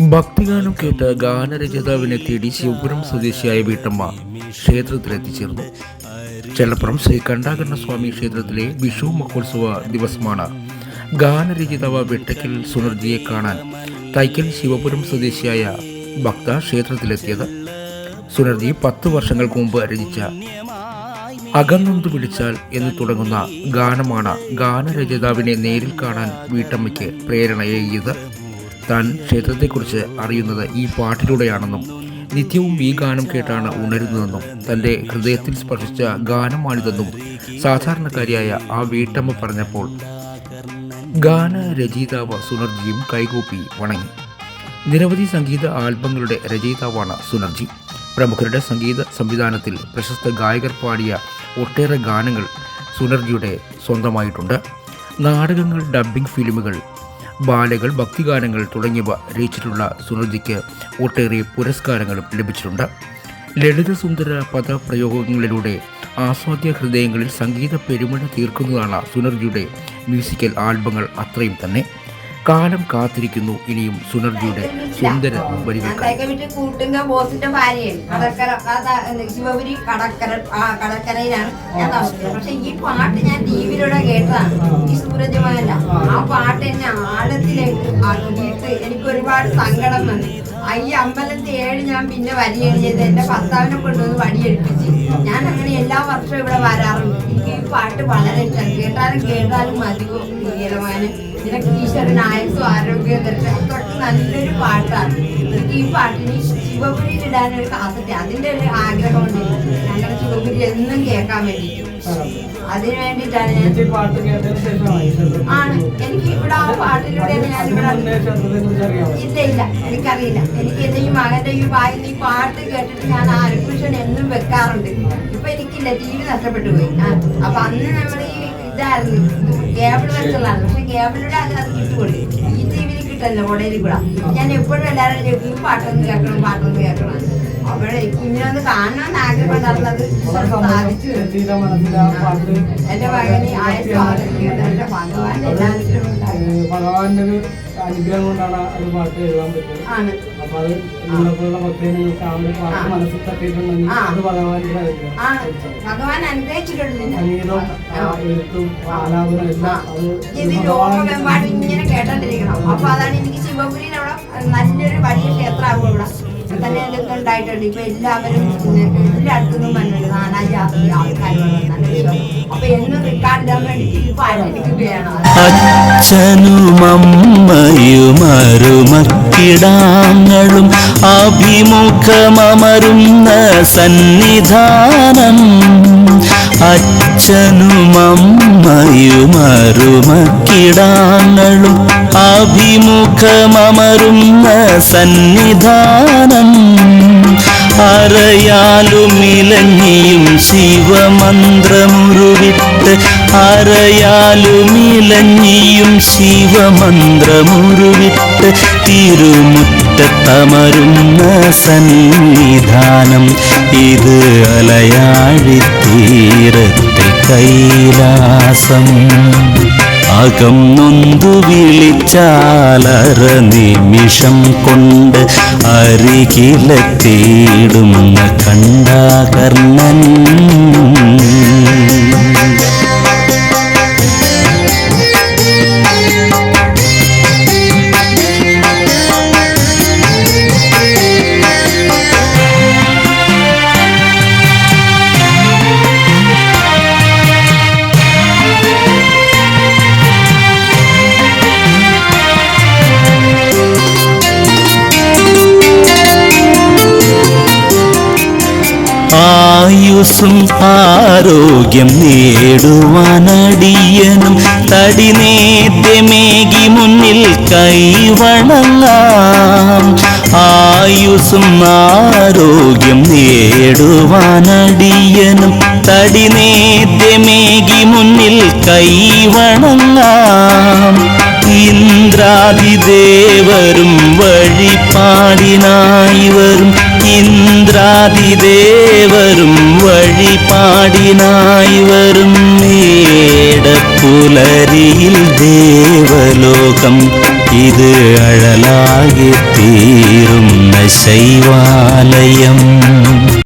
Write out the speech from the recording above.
ഭക്തിഗാനം കേട്ട് ഗാനരചയിതാവിനെ തേടി ശിവപുരം സ്വദേശിയായ വീട്ടമ്മ ക്ഷേത്രത്തിലെത്തിച്ചേർന്നു. ചെല്ലപ്പുറം ശ്രീ കണ്ഠാകരണ സ്വാമി ക്ഷേത്രത്തിലെ വിഷു മഹോത്സവ ദിവസമാണ് ഗാനരചയിതാവ് വെട്ടക്കൽ സുനർജിയെ കാണാൻ തൈക്കൽ ശിവപുരം സ്വദേശിയായ ഭക്ത ക്ഷേത്രത്തിലെത്തിയത്. സുനർജി പത്ത് വർഷങ്ങൾക്ക് മുമ്പ് രചിച്ച അകന്നൊന്ന് വിളിച്ചാൽ എന്ന് തുടങ്ങുന്ന ഗാനമാണ് ഗാനരചയിതാവിനെ നേരിൽ കാണാൻ വീട്ടമ്മയ്ക്ക് പ്രേരണയേകിയത്. താൻ ക്ഷേത്രത്തെക്കുറിച്ച് അറിയുന്നത് ഈ പാട്ടിലൂടെയാണെന്നും നിത്യവും ഈ ഗാനം കേട്ടാണ് ഉണരുന്നതെന്നും തന്റെ ഹൃദയത്തിൽ സ്പർശിച്ച ഗാനമാണിതെന്നും സാധാരണക്കാരിയായ ആ വീട്ടമ്മ പറഞ്ഞപ്പോൾ ഗാനരചയിതാവ് സുനർജിയും കൈകൂപ്പി വണങ്ങി. നിരവധി സംഗീത ആൽബങ്ങളുടെ രചയിതാവാണ് സുനർജി. പ്രമുഖരുടെ സംഗീത സംവിധാനത്തിൽ പ്രശസ്ത ഗായകർ പാടിയ ഒട്ടേറെ ഗാനങ്ങൾ സുനർജിയുടെ സ്വന്തമായിട്ടുണ്ട്. നാടകങ്ങൾ ഡബ്ബിംഗ് ഫിലിമുകൾ ബാലകൾ ഭക്തിഗാനങ്ങൾ തുടങ്ങിയവ രചിച്ചിട്ടുള്ള സുനർജിക്ക് ഒട്ടേറെ പുരസ്കാരങ്ങളും ലഭിച്ചിട്ടുണ്ട്. ലളിതസുന്ദര പദപ്രയോഗങ്ങളിലൂടെ ആസ്വാദ്യ ഹൃദയങ്ങളിൽ സംഗീത പെരുമഴ തീർക്കുന്നതാണ് സുനർജിയുടെ മ്യൂസിക്കൽ ആൽബങ്ങൾ അത്രയും തന്നെ. കാലം കാത്തിരിക്കുന്നു ഇനിയും സുനർജിയുടെ സുന്ദര കടക്കരയിലാണ് പക്ഷെ ഈ പാട്ട് ഞാൻ ടി വിയിലൂടെ കേട്ടതാണ്. ഈ സൂരജമല്ല വീട്ട് എനിക്ക് ഒരുപാട് സങ്കടം വന്നു. ഈ അമ്പലത്തിൽ ഏഴ് ഞാൻ പിന്നെ വരി ചെയ്ത് എന്റെ ഭർത്താവിനെ കൊണ്ടുവന്ന് വടിയെടുപ്പിച്ച് ഞാൻ അങ്ങനെ എല്ലാ വർഷവും ഇവിടെ വരാറുണ്ട്. എനിക്ക് ഈ പാട്ട് വളരെ ഇഷ്ടമാണ്. കേട്ടാലും കേട്ടാലും അധികം പ്രിയരമാനും. നിനക്ക് ഈശ്വരൻ ആയുസും ആരോഗ്യവും തരട്ടെ. തൊട്ട് നല്ലൊരു പാട്ടാണ്. ഈ പാട്ടിന് ശിവപുരിയിൽ ഇടാനൊരു കാസറ്റ് അതിന്റെ ഒരു ആഗ്രഹമുണ്ട്. ഞങ്ങളുടെ ശിവപുരി എന്നും കേൾക്കാൻ വേണ്ടിയിട്ട്. അതിനു വേണ്ടിയിട്ടാണ് ഞാൻ ആണ്. എനിക്ക് ഇവിടെ ആ പാട്ടിലൂടെയാണ് ഞാൻ ഇവിടെ ഇല്ല ഇല്ല എനിക്കറിയില്ല. എനിക്ക് എന്റെ ഈ മകന്റെ ഈ വായിൽ ഈ പാട്ട് കേട്ടിട്ട് ഞാൻ ആരക്കുഷൻ എന്നും വെക്കാറുണ്ട്. ഇപ്പൊ എനിക്കില്ല ടി വി നഷ്ടപ്പെട്ടു പോയി. അപ്പൊ അന്ന് നമ്മൾ ഈ ഇതായിരുന്നു. കേബിൾ വെച്ചുള്ളതാണ്. പക്ഷെ കേബിളിലൂടെ അത് അത് കിട്ടുള്ളൂ ഈ ടി വിയിൽ കിട്ടല്ലോ കോടയിൽ കൂടെ. ഞാൻ എപ്പോഴും എല്ലാവരും ഈ പാട്ടൊന്ന് കേൾക്കണം പാട്ടൊന്ന് കേൾക്കണം. അവിടെ കാണണമെന്ന് ആഗ്രഹം നടന്നത് സാധിച്ചു എന്റെ മകന് ആയുസ് ഭഗവാൻ ഏഹ് ഭഗവാന്റെ ഒരു അനുഗ്രഹം കൊണ്ടാണ് അത് പാട്ട് എഴുതാൻ പറ്റുന്നത് അപ്പൊ അത് നിങ്ങളെപ്പോലുള്ള ഭക്തിയെ നിങ്ങൾക്ക് ആ ഒരു പാട്ട്. മനസ്സിൽ തട്ടിയിട്ടുണ്ടെങ്കിൽ. അത് ഭഗവാന്റെ ഭഗവാൻ അനുഗ്രഹിച്ചിട്ടുണ്ട്. സംഗീതവും എഴുത്തും ആലാപനം എല്ലാം അത് ഇങ്ങനെ കേട്ടോണ്ടിരിക്കണം. അപ്പൊ അതാണ് എനിക്ക് ശിവപുരിയിൽ അവിടെ നല്ലൊരു വലിയ ക്ഷേത്രമാകും ഇവിടെ. ഇതൊക്കെ ഉണ്ടായിട്ടുണ്ട്. ഇപ്പൊ എല്ലാവരും എല്ലായിടത്തുനിന്നും വന്നിട്ട് നാനാജാതി ആൾക്കാർ വന്നു നല്ല വിശ്വാസം അപ്പൊ എന്നും റെക്കോർഡ് ഇടാൻ വേണ്ടി ഈ പാട്ട് എനിക്ക് വേണം. അച്ഛനുമമ്മയുമരുമക്കിടാങ്ങളും അഭിമുഖമമരുന്ന സന്നിധാനം അച്ഛനുമമ്മയുമരുമക്കിടാങ്ങളും സന്നിധാനം സന്നിധാനം. ശിവമന്ത്രം ശിവമന്ത്രമുരുവിട്ട് അറയാലുമിലഞ്ഞിയും ശിവമന്ത്രമുരുവിട്ട് തിരുമുറ്റത്തമരുന്ന സന്നിധാനം. ഇത് അലയാഴി തീരത്തെ കൈലാസം. അകം നൊന്തു വിളിച്ചാലര നിമിഷം കൊണ്ട് അരികിലെത്തിയിടുന്ന കണ്ടാകർണൻ. ആയുസ്സും ആരോഗ്യം നേടുവാനടിയനും തടിനേദ്യമേകി മുന്നിൽ കൈവണങ്ങാം ആയുസ്സും ആരോഗ്യം നേടുവാനടിയനും തടിനേദ്യമേകി മുന്നിൽ കൈവണങ്ങാം இந்திராதி தேவரும் வழி பாடினாய் வரும் இந்திராதி தேவரும் வழி பாடினாய் வரும் மேட புலரியில் தேவலோகம் இது அழலாகி தீரும் நசைவாலயம்.